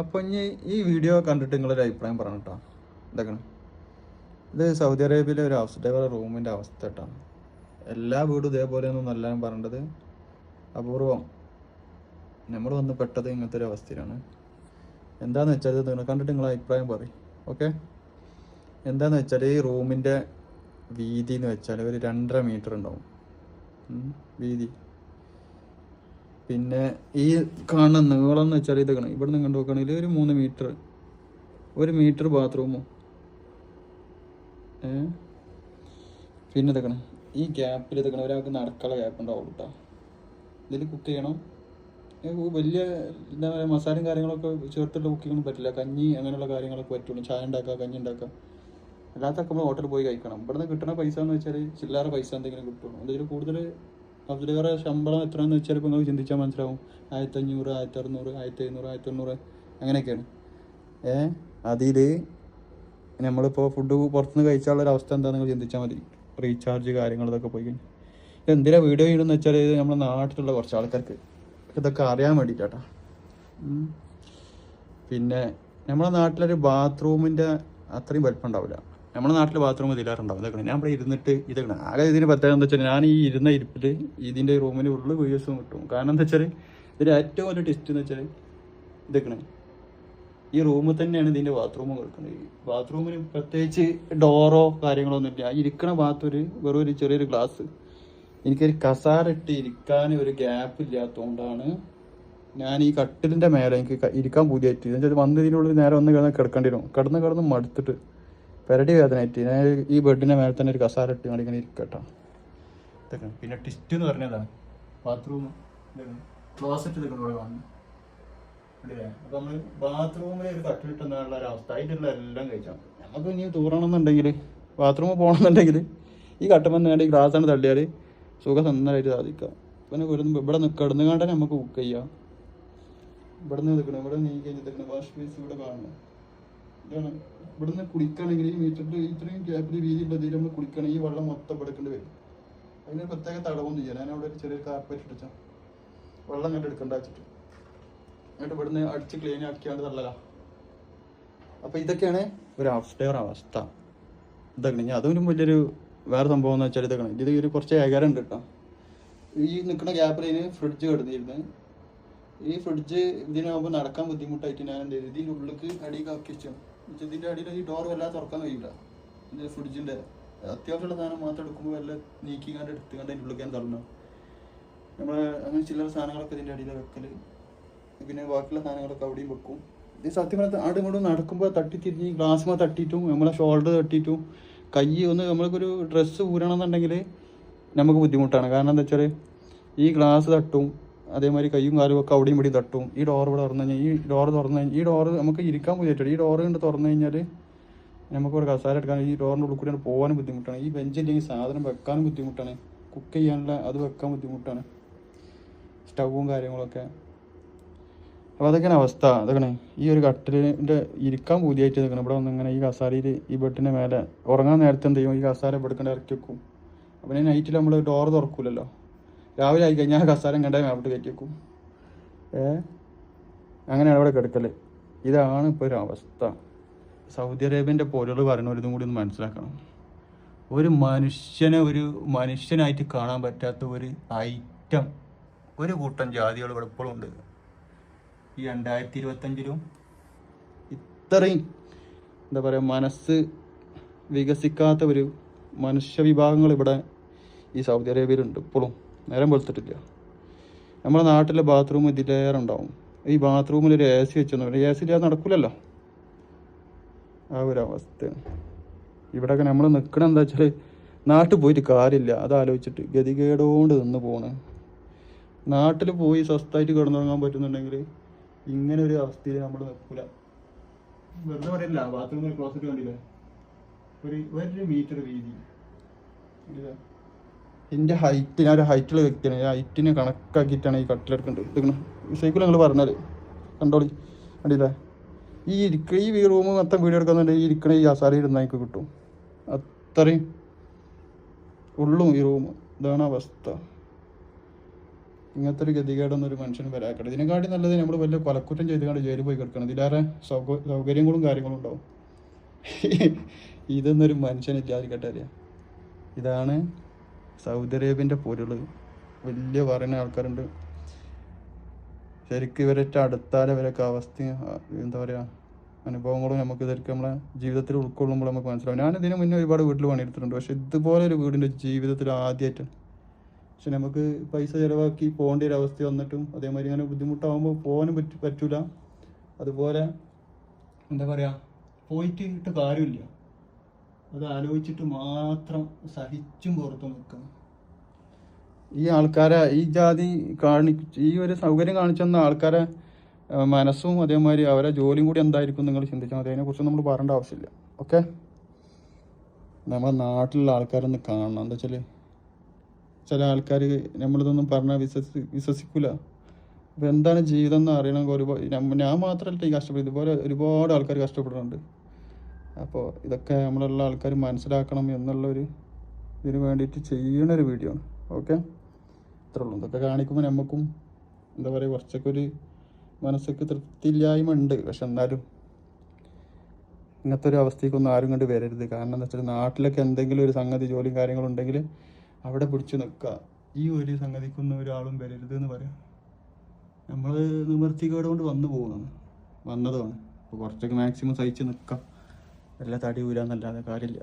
അപ്പോൾ ഇനി ഈ വീഡിയോ കണ്ടിട്ട് നിങ്ങളൊരു അഭിപ്രായം പറഞ്ഞു കേട്ടോ ഇതൊക്കെ ഇത് സൗദി അറേബ്യയിലെ ഒരു ഹൗസ് ഡേവറെ റൂമിന്റെ അവസ്ഥ കേട്ടോ എല്ലാ വീടും ഇതേപോലെയൊന്നും എല്ലാവരും പറയേണ്ടത് അപൂർവം. നമ്മൾ വന്ന് പെട്ടത് ഇങ്ങനത്തെ ഒരു അവസ്ഥയിലാണ്. എന്താന്ന് വെച്ചാൽ നിങ്ങൾ കണ്ടിട്ട് നിങ്ങളെ അഭിപ്രായം പറയും. ഓക്കെ എന്താന്ന് വെച്ചാൽ ഈ റൂമിന്റെ വീതി എന്ന് വെച്ചാൽ ഒരു രണ്ടര മീറ്റർ ഉണ്ടാവും. വീതി. പിന്നെ ഈ കാണുന്ന നീളം എന്ന് വെച്ചാൽ ഇത് കാണാം ഇവിടെ നിന്ന് കണ്ടു നോക്കുകയാണെങ്കിൽ ഒരു മൂന്ന് മീറ്റർ. ഒരു മീറ്റർ ബാത്റൂമും? ഏ? പിന്നെ ഇതൊക്കെ ഈ ഗ്യാപ്പിൽ ഇതൊക്കെ ഒരാൾക്ക് നടക്കാനുള്ള ഗ്യാപ്പ് ഉണ്ടാവും കേട്ടോ ഇതിൽ കുക്ക് ചെയ്യണം. വലിയ എന്താ പറയുക മസാലയും കാര്യങ്ങളൊക്കെ ചേർത്തിട്ട് കുക്ക് ചെയ്യാൻ പറ്റില്ല. കഞ്ഞി അങ്ങനെയുള്ള കാര്യങ്ങളൊക്കെ പറ്റുള്ളൂ. ചായ ഉണ്ടാക്കുക കഞ്ഞി ഉണ്ടാക്കുക. അല്ലാത്തൊക്കെ നമ്മൾ ഹോട്ടലിൽ പോയി കഴിക്കണം. ഇവിടെ നിന്ന് കിട്ടുന്ന പൈസ എന്ന് വെച്ചാൽ ചില്ലറ പൈസ എന്തെങ്കിലും കിട്ടുള്ളൂ. എന്തെങ്കിലും കൂടുതൽ അതിലേറെ ശമ്പളം എത്രയാണെന്ന് വെച്ചാൽ ഇപ്പോൾ നമുക്ക് ചിന്തിച്ചാൽ മനസ്സിലാവും. ആയിരത്തി അഞ്ഞൂറ് ആയിരത്തി അറുന്നൂറ് ആയിരത്തി എഴുന്നൂറ് ആയിരത്തി എണ്ണൂറ് അങ്ങനെയൊക്കെയാണ്. ഏ? അതിൽ നമ്മളിപ്പോൾ ഫുഡ് പുറത്തുനിന്ന് കഴിച്ചാലുള്ള ഒരു അവസ്ഥ എന്താ നിങ്ങൾ ചിന്തിച്ചാൽ മതി. റീചാർജ് കാര്യങ്ങൾ ഇതൊക്കെ പോയി കഴിഞ്ഞാൽ. ഇത് എന്തിനാ വീഡിയോ ചെയ്യണമെന്ന് വെച്ചാൽ ഇത് നമ്മുടെ നാട്ടിലുള്ള കുറച്ച് ആൾക്കാർക്ക്. ഇതൊക്കെ അറിയാൻ വേണ്ടിയിട്ടാട്ടാ പിന്നെ നമ്മുടെ നാട്ടിലൊരു ബാത്റൂമിന്റെ അത്രയും വലിപ്പം ഉണ്ടാവില്ല. നമ്മുടെ നാട്ടിൽ ബാത്റൂം ഇതിലാറുണ്ടാവും ഇതൊക്കെ ഞാൻ ഇവിടെ ഇരുന്നിട്ട് ഇതൊക്കെ ആകെ ഇതിന് പ്രത്യേകം എന്താ വെച്ചാൽ ഞാൻ ഈ ഇരുന്ന ഇരിപ്പിൽ ഇതിന്റെ റൂമിന് ഉള്ളിൽ വീഡിയോസും കിട്ടും. കാരണം എന്താ വെച്ചാൽ ഇതിന്റെ ഏറ്റവും വലിയ ടെസ്റ്റ് എന്ന് വെച്ചാൽ ഇതൊക്കെ ഈ റൂമിൽ തന്നെയാണ് ഇതിന്റെ ബാത്റൂം കിടക്കുന്നത് ബാത്റൂമിന് പ്രത്യേകിച്ച് ഡോറോ കാര്യങ്ങളോ ഒന്നും ഇല്ല. ഇരിക്കണ ഭാഗത്തൊരു വെറും ഒരു ചെറിയൊരു ഗ്ലാസ് എനിക്കൊരു കസാറിട്ട് ഇരിക്കാൻ ഒരു ഗ്യാപ്പ് ഇല്ലാത്തതുകൊണ്ടാണ് ഞാൻ ഈ കട്ടിലിന്റെ മേലെ എനിക്ക് ഇരിക്കാൻ പൂതിയായിട്ട് എന്ന് വെച്ചാൽ വന്ന് ഇതിനുള്ളിൽ നേരെ വന്ന് കിടന്ന് കിടക്കേണ്ടി വരും. കിടന്ന് കിടന്ന് മടുത്തിട്ട് പെരടി വേദനയായിട്ട് ഞാൻ ഈ ബെഡിന്റെ മേലെ തന്നെ ഒരു കസാര ഇട്ട് ഇങ്ങനെ ഇരിക്കട്ടോ. ഇതൊക്കെ. പിന്നെ ടിസ്റ്റ് എന്ന് പറഞ്ഞതാണ് ബാത്റൂം ക്ലോസറ്റ് ഇതൊക്കെ ഇവിടെ അല്ലേ? അപ്പൊ നമ്മൾ ബാത്റൂമിൽ ഒരു കട്ടിലിട്ടെന്നുള്ള ഒരു അവസ്ഥ. അതിന്റെ എല്ലാം കഴിച്ചാൽ നമുക്ക് ഇനി തൂറണമെന്നുണ്ടെങ്കിൽ ബാത്റൂമിൽ പോകണമെന്നുണ്ടെങ്കിൽ ഈ കട്ടുമ്പോൾ വേണ്ടി ഗ്ലാസ്സാണ് തള്ളിയാൽ സുഖസന്ധമായിട്ട് സാധിക്കാം. പിന്നെ ഇവിടെ കിടന്നു കിടന്നുകാണ്ട് നമുക്ക് ബുക്ക് ചെയ്യാം. ഇവിടെ നിന്ന് നിൽക്കണം ഇവിടെ നീ കഴിഞ്ഞിട്ട് വാഷ് ബേസ് ഇവിടെ കാണണം ഇതാണ്. ഇവിടുന്ന് കുളിക്കുകയാണെങ്കിൽ ഈ മീറ്ററിന്റെ ഇത്രയും ഗ്യാപ്പിൽ വീതി ഇതിൽ നമ്മൾ കുളിക്കുകയാണെങ്കിൽ ഈ വെള്ളം മൊത്തം എടുക്കേണ്ടി വരും. അതിന് പ്രത്യേക തടവൊന്നും ചെയ്യാൻ ഞാൻ അവിടെ ഒരു ചെറിയ കാർപ്പറ്റ് ഇട്ടിച്ചാൽ വെള്ളം കണ്ട് എടുക്കണ്ട വെച്ചിട്ട്. എന്നിട്ട് ഇവിടുന്ന് അടിച്ച് ക്ലീൻ ആക്കിയാണ്ട് തള്ളല. അപ്പൊ ഇതൊക്കെയാണ് ഒരു അവസ്ഥയുടെ അവസ്ഥ. ഇതൊക്കെ ഞാൻ അതൊരു വലിയൊരു വേറെ സംഭവം എന്ന് വെച്ചാൽ ഇതൊക്കെ ഇത് ഒരു കുറച്ച് ഏകാരം ഉണ്ട് കേട്ടോ ഈ നിൽക്കുന്ന ഗ്യാപ്പിൽ ഫ്രിഡ്ജ് കിടന്നിരുന്നു. ഈ ഫ്രിഡ്ജ് ഇതിനാകുമ്പോൾ നടക്കാൻ ബുദ്ധിമുട്ടായിട്ട് ഞാൻ എന്ത് ചെയ്തു? ഇതിന്റെ ഉള്ളിലേക്ക് അടി കാക്കി വെച്ചു. എന്നുവെച്ചാ ഇതിന്റെ അടിയിൽ ഈ ഡോർ വല്ലാതെ തുറക്കാൻ കഴിയില്ല. ഇത് ഫ്രിഡ്ജിന്റെ അത്യാവശ്യമുള്ള സാധനം മാത്രം എടുക്കുമ്പോൾ വല്ല നീക്കി കണ്ട് എടുത്ത് കണ്ട് അതിന്റെ ഉള്ളിൽ തള്ളണം നമ്മൾ അങ്ങനെ ചില സാധനങ്ങളൊക്കെ ഇതിന്റെ അടിയിൽ വെക്കൽ. പിന്നെ ബാക്കിയുള്ള സാധനങ്ങളൊക്കെ അവിടെയും വെക്കും. ഇത് സത്യം പറഞ്ഞാൽ ആടും ഇങ്ങോട്ടും നടക്കുമ്പോൾ തട്ടി തിരിഞ്ഞ് ഗ്ലാസ്മ തട്ടിയിട്ടും നമ്മളെ ഷോൾഡർ തട്ടിയിട്ടും കൈ ഒന്ന് നമ്മൾക്കൊരു ഡ്രസ്സ് ഊരണം എന്നുണ്ടെങ്കിൽ നമുക്ക് ബുദ്ധിമുട്ടാണ്. കാരണം എന്താ വെച്ചാൽ ഈ ഗ്ലാസ് തട്ടും അതേമാതിരി കയ്യും കാലും ഒക്കെ അവിടെയും ഇവിടെയും തട്ടും. ഈ ഡോർ ഇവിടെ തുറന്നു കഴിഞ്ഞാൽ ഈ ഡോർ തുറന്നു കഴിഞ്ഞാൽ ഈ ഡോർ നമുക്ക് ഇരിക്കാൻ ബുദ്ധിമുട്ടാണ്. ഈ ഡോർ കണ്ട് തുറന്നു കഴിഞ്ഞാൽ നമുക്ക് ഒരു കസാര എടുക്കാൻ ഈ ഡോറിന്റെ ഉള്ളിൽ കൂടി പോകാനും ബുദ്ധിമുട്ടാണ്. ഈ ബെഞ്ചില്ലെങ്കിൽ സാധനം വെക്കാനും ബുദ്ധിമുട്ടാണ്. കുക്ക് ചെയ്യാനുള്ള അത് വെക്കാൻ ബുദ്ധിമുട്ടാണ്. സ്റ്റൗവും കാര്യങ്ങളൊക്കെ. അപ്പോൾ അതൊക്കെയാണ് അവസ്ഥ. അതൊക്കെയാണ്. ഈ ഒരു കട്ടിലിന്റെ ഇരിക്കാൻ പൂതിയായിട്ട് നിൽക്കണം ഇവിടെ വന്നിങ്ങനെ ഈ കസാരയിൽ ഈ ബെഡിന്റെ മേലെ ഉറങ്ങാൻ നേരത്തെ എന്ത് ചെയ്യും? ഈ കസാര ബെടുക്കേണ്ട ഇറക്കി വെക്കും. അപ്പോൾ നൈറ്റിൽ നമ്മൾ ഡോർ തുറക്കൂലല്ലോ. രാവിലെ ആയി കഴിഞ്ഞാൽ കസാര കണ്ടാൽ മാപ്പിട്ട് കയറ്റി വെക്കും. ഏ? അങ്ങനെയാണ് ഇവിടെ കിടക്കൽ. ഇതാണ് ഇപ്പോൾ ഒരു അവസ്ഥ. സൗദി അറേബ്യന്റെ പോലുകൾ പറയുന്നവർ ഇതും കൂടി ഒന്ന് മനസ്സിലാക്കണം. ഒരു മനുഷ്യനെ ഒരു മനുഷ്യനായിട്ട് കാണാൻ പറ്റാത്ത ഒരു ഐറ്റം ഒരു കൂട്ടം ജാതികൾ ഇവിടെ ഉണ്ട്. ഈ രണ്ടായിരത്തി ഇരുപത്തഞ്ചിലും ഇത്രയും എന്താ പറയുക മനസ്സ് വികസിക്കാത്ത ഒരു മനുഷ്യ വിഭാഗങ്ങൾ ഇവിടെ ഈ സൗദി അറേബ്യയിലുണ്ട് ഇപ്പോഴും. നേരം വെളുത്തിട്ടില്ല. നമ്മുടെ നാട്ടിലെ ബാത്റൂം ഇതിലേറെ ഉണ്ടാവും ഈ ബാത്റൂമിൽ ഒരു എ സി വെച്ചൊന്നും എ സി ഇല്ലാതെ നടക്കൂലല്ലോ. ആ ഒരു അവസ്ഥയാണ് ഇവിടെയൊക്കെ നമ്മൾ നിൽക്കണം എന്താ വെച്ചാൽ നാട്ടിൽ പോയിട്ട് കാര്യമില്ല. അത് ആലോചിച്ചിട്ട് ഗതികേടോണ്ട് നിന്ന് പോണ്. നാട്ടിൽ പോയി സ്വസ്ഥമായിട്ട് കിടന്നുറങ്ങാൻ പറ്റുന്നുണ്ടെങ്കിൽ ഇങ്ങനെ ഒരു അവസ്ഥയിൽ നമ്മൾ നിൽക്കൂല വെറുതെ പറയില്ല ബാത്റൂമിൽ ക്ലോസറ്റ് കണ്ടില്ലേ? ഒരു ഒരു മീറ്റർ വീതി? എന്റെ ഹൈറ്റ് ഞാൻ ഒരു ഹൈറ്റുള്ള വ്യക്തിയാണ്. ഹൈറ്റിനെ കണക്കാക്കിയിട്ടാണ് ഈ കട്ടിലെടുക്കേണ്ടത് എടുക്കണം സൈക്കിൾ നിങ്ങൾ പറഞ്ഞാൽ കണ്ടോളി. കണ്ടില്ലേ ഈ ഇരിക്ക ഈ റൂം മൊത്തം വീഡിയോ എടുക്കുന്നുണ്ടെങ്കിൽ ഇരിക്കണ ഈ അസാരി ഇരുന്നാൽ എനിക്ക് കിട്ടും. അത്രയും ഉള്ളും ഈ റൂം ഇതാണ് അവസ്ഥ. ഇങ്ങനത്തെ ഒരു ഗതികേടൊന്നും ഒരു മനുഷ്യന് വരാക്കട്ടെ ഇതിനെക്കാട്ടി നല്ലത് നമ്മൾ വലിയ കൊലക്കുറ്റം ചെയ്തുകൊണ്ട് ജയിലിൽ പോയി കിടക്കണം. ഇതിലേറെ സൗക സൗകര്യങ്ങളും കാര്യങ്ങളും ഉണ്ടാവും. ഇതൊന്നൊരു മനുഷ്യനില്ലാതിരിക്കട്ടെ അറിയാം ഇതാണ് സൗദി അറേബ്യന്റെ പൊരുൾ. വലിയ പറയുന്ന ആൾക്കാരുണ്ട്. ശരിക്കും ഇവരേറ്റ അടുത്താൽ ഇവരൊക്കെ അവസ്ഥ എന്താ പറയുക അനുഭവങ്ങളും നമുക്ക് ശരിക്കും നമ്മളെ ജീവിതത്തിൽ ഉൾക്കൊള്ളുമ്പോൾ നമുക്ക് മനസ്സിലാവും. ഞാൻ ഇതിനു മുന്നേ ഒരുപാട് വീട്ടിൽ പണിയെടുത്തിട്ടുണ്ട്. പക്ഷെ ഇതുപോലെ ഒരു വീടിന്റെ ജീവിതത്തിൽ ആദ്യമായിട്ടാണ് പക്ഷെ നമുക്ക് പൈസ ചിലവാക്കി പോകേണ്ട ഒരു അവസ്ഥ വന്നിട്ടും അതേമാതിരി ഇങ്ങനെ ബുദ്ധിമുട്ടാകുമ്പോൾ പോകാനും പറ്റ പറ്റൂല. അതുപോലെ എന്താ പറയുക പോയിട്ട് ഇട്ട് കാര്യമില്ല. അത് ആലോചിച്ചിട്ട് മാത്രം സഹിച്ചും പുറത്തു നിൽക്കണം ഈ ആൾക്കാരെ ഈ ജാതി കാണി ഈ ഒരു സൗകര്യം കാണിച്ചു തന്ന ആൾക്കാരെ മനസ്സും അതേമാതിരി അവരെ ജോലിയും കൂടി എന്തായിരിക്കും നിങ്ങൾ ചിന്തിച്ചാൽ മതി. അതിനെക്കുറിച്ച് നമ്മൾ പറയേണ്ട ആവശ്യമില്ല. ഓക്കെ? നമ്മുടെ നാട്ടിലുള്ള ആൾക്കാരൊന്ന് കാണണം. എന്താ വെച്ചാൽ ചില ആൾക്കാർ നമ്മളിതൊന്നും പറഞ്ഞാൽ വിശ്വസി വിശ്വസിക്കൂല. അപ്പോൾ എന്താണ് ജീവിതം എന്ന് അറിയണമെങ്കിൽ ഒരുപാട് ഞാൻ മാത്രമല്ല ഈ കഷ്ടപ്പെടും ഇതുപോലെ ഒരുപാട് ആൾക്കാർ കഷ്ടപ്പെടുന്നുണ്ട്. അപ്പോൾ ഇതൊക്കെ നമ്മളുള്ള ആൾക്കാർ മനസ്സിലാക്കണം എന്നുള്ളൊരു ഇതിന് വേണ്ടിയിട്ട് ചെയ്യണൊരു വീഡിയോ ആണ്. ഓക്കെ ഇത്രേ ഉള്ളൂ. ഇതൊക്കെ കാണിക്കുമ്പോൾ നമുക്കും എന്താ പറയുക കുറച്ചൊക്കെ ഒരു മനസ്സൊക്കെ തൃപ്തിയില്ലായ്മ ഉണ്ട്. പക്ഷെ എന്നാലും ഇങ്ങനത്തെ ഒരു അവസ്ഥയ്ക്കൊന്നും ആരും കണ്ട് വരരുത്. കാരണം എന്താ വെച്ചാൽ നാട്ടിലൊക്കെ എന്തെങ്കിലും ഒരു സംഗതി ജോലിയും കാര്യങ്ങളും ഉണ്ടെങ്കിൽ അവിടെ പിടിച്ചു നിൽക്കുക ഈ ഒരു സംഗതിക്കൊന്നും ഒരാളും വരരുത് എന്ന് പറയാം. നമ്മൾ നിവർത്തികേട് കൊണ്ട് വന്നു പോകുന്നതാണ്. വന്നതുമാണ് അപ്പോൾ കുറച്ചൊക്കെ മാക്സിമം സഹിച്ച് നിൽക്കാം. എല്ലാ തടി ഊരാന്നല്ലാതെ കാര്യമില്ല.